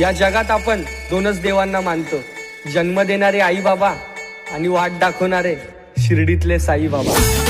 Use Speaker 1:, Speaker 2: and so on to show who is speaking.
Speaker 1: या जगात आपण दोनच देवांना मानतो. जन्म देणारे आई बाबा आणि वाट दाखवणारे शिर्डीतले
Speaker 2: साईबाबा.